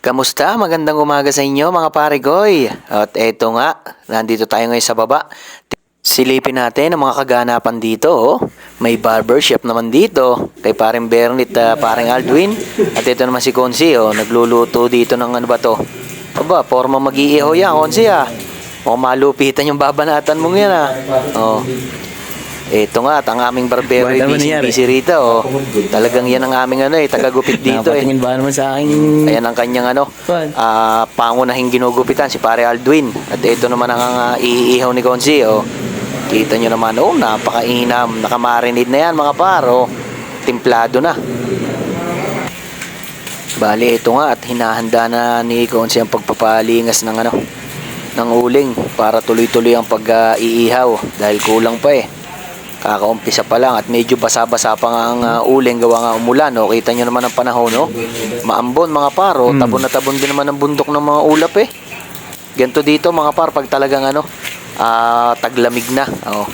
Kamusta? Magandang umaga sa inyo mga pare koy. At eto nga, nandito tayo ngayon sa baba. Silipin natin ang mga kaganapan dito. Oh. May barbershop naman dito. Kay paring Bernit, uh, paring Aldwin. At ito naman si Konsi. Oh. Nagluluto dito ng ano ba to? Aba, forma mag-iiho yan, Konsi ah. Mukhang malupitan yung babanatan mong yan ah. Oh. Ito nga, at ang aming barbero ay busy, busy rito. Oh. Talagang yan ang aming ano eh, tagagupit dito eh. Ba naman sa akin? Ayan ang kanyang ano, ah pangunahing ginugupitan si Pare Aldwin. At ito naman ang uh, iihaw ni Konsi. Oh. Kita nyo naman, oh, napakainam. Nakamarinid na yan mga paro. Timplado na. Bali, ito nga at hinahanda na ni Konsi ang pagpapalingas ng ano, ng uling para tuloy-tuloy ang pag-iihaw dahil kulang pa eh. Kakaumpisa pa lang at medyo basa-basa pa nga ang uh, uling gawa nga umulan. No? Kita nyo naman ang panahon, no? Maambon mga paro, Mm. tabon na tabon din naman ang bundok ng mga ulap eh. Ganto dito mga par, pag talagang ano, ah, taglamig na. Oh,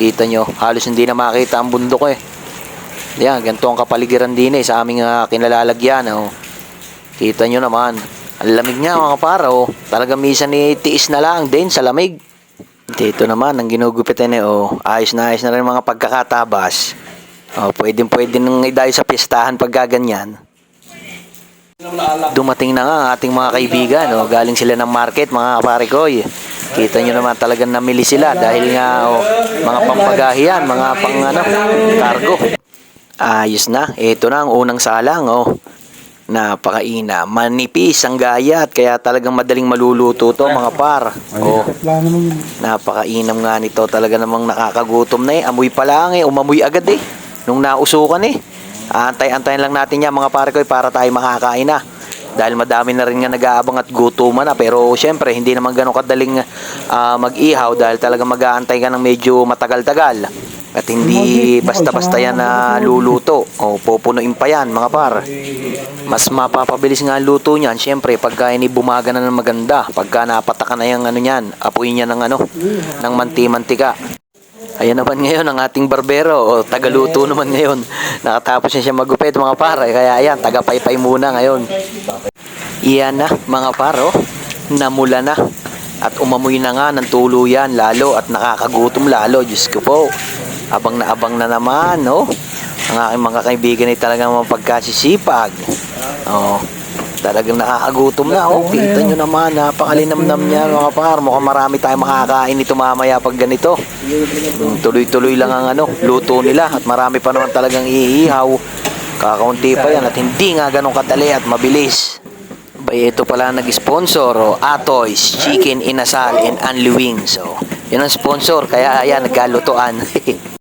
kita nyo, halos hindi na makita ang bundok eh. Yan, ganito ang kapaligiran din eh sa aming ah, kinalalagyan. Oh. Kita nyo naman, ang lamig niya mga par. Oh. Talagang minsan ni tiis na lang din sa lamig. Dito naman, ang ginugupitan eh, oh, ayos na ayos na rin mga pagkakatabas. Oh, pwedeng pwede nang idayo sa pistahan pag gaganyan. Dumating na nga ang ating mga kaibigan, oh, galing sila ng market, mga eh. Kita nyo naman talagang namili sila dahil nga oh, mga pampagahian, mga pang ano, cargo. Ayos na, ito na ang unang salang, oh. Napakaina, manipis ang gayat, kaya talagang madaling maluluto to mga par. Oh. Napakainam nga nito. Talaga namang nakakagutom na eh. Amoy pa lang eh. Umamoy agad eh. Nung nausukan eh. Antay-antayin lang natin yan mga pare ko eh, para tayo makakain na. Dahil madami na rin nga nag-aabang at gutuman na. Pero syempre, hindi naman ganun kadaling ah, mag-ihaw dahil talaga mag-aantay ka ng medyo matagal-tagal. At hindi basta-basta yan na luluto. O pupunuin pa yan mga par. Mas mapapabilis nga ang luto niyan, syempre, pagka ini bumaga na ng maganda, pagka napataka na yung ano niyan, apoy niya ng ano, ng manti-mantika. Ayan naman ngayon ang ating barbero, o tagaluto naman ngayon. Nakatapos niya siya magupit mga pare, kaya ayan, tagapaypay muna ngayon. Iyan na mga paro, namula na. At umamoy na nga ng tuluyan lalo at nakakagutom lalo, Diyos ko po. Abang na abang na naman, no? Ang aking mga kaibigan ay talagang mapagkasisipag. Oh, talagang nakakagutom na. Oh, kita nyo naman, napakalinamnam niya mga par. Mukhang marami tayong makakain nito mamaya pag ganito. Mm, Tuloy-tuloy lang ang ano, luto nila at marami pa naman talagang iihaw. Kakaunti pa yan at hindi nga ganun kadali at mabilis. Bay, ito pala nag-sponsor, oh, Atoys, Chicken Inasal, and Unli Wings. So, yun ang sponsor, kaya ayan, nagkalutuan.